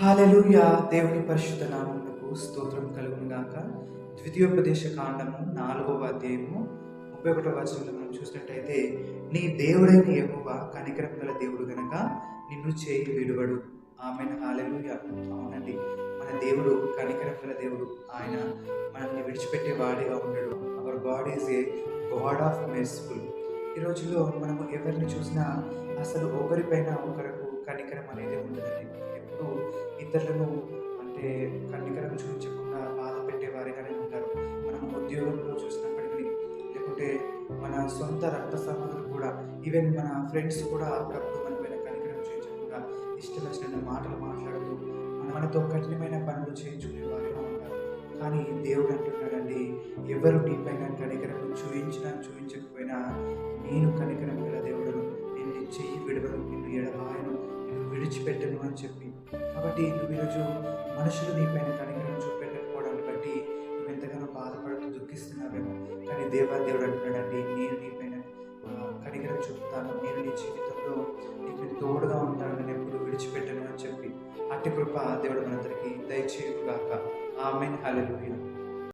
Hallelujah దేవుని పరిశుద్ధ నామములకు స్తోత్రం కలుగుగాక ద్వితీయోపదేశ కాండము నాలుగవ అధ్యాయము ముప్పై ఒకటో వచనంలో మనం చూసినట్టయితే నీ దేవుడైన యెహోవా కనికరం గల దేవుడు గనక నిన్ను చేయి విడువడు. ఆమె హాలెలూయా. అవునండి. మన దేవుడు కనికరం గల దేవుడు ఆయన మనల్ని విడిచిపెట్టే వాడిగా ఉండడు. Our God is a God of merciful ఈ రోజుల్లో మనము ఎవరిని చూసినా అసలు ఒకరిపైన ఒకరికి కనికరం అనేది ఉండదండి. ఇతరులను అంటే కన్నికరం చూపించకుండా బాధ పెట్టేవారిగానే ఉంటారు. మనం ఉద్యోగంలో చూసినప్పటికీ లేకుంటే మన సొంత రక్త సంబంధులు కూడా ఈవెన్ మన ఫ్రెండ్స్ కూడా అప్పుడప్పుడు మన పైన కనికరం చూపించకుండా ఇష్టం వచ్చిన మాటలు మాట్లాడుతూ మనతో కఠినమైన పనులు చేయించుకునేవారుగా ఉంటారు. కానీ దేవుడు అంటున్నాడండి ఎవరు నీపైన కనికరం చూయించినా చూపించకపోయినా నేను కనికరం గల దేవుడను నేను చెయ్యి విడవను నిన్ను ఎడబాయను విడిచిపెట్టను అని చెప్పి. కాబట్టి నువ్వు ఈరోజు మనుషులు నీపైన కనికరం చూపెట్టకపోవడాన్ని బట్టి నువ్వు ఎంతగానో బాధపడుతూ దుఃఖిస్తున్నావేమో. కానీ దేవా దేవుడు అంటున్నాడండి నేను నీపైన కనికరం చూపుతాను. నేను నీ జీవితంలో నీకు తోడుగా ఉంటాను నేను ఎప్పుడు విడిచిపెట్టను అని చెప్పి. అట్టి కృప దేవుడు మనందరికీ దయచేయుగాక ఆమెన్. హల్లెలూయా.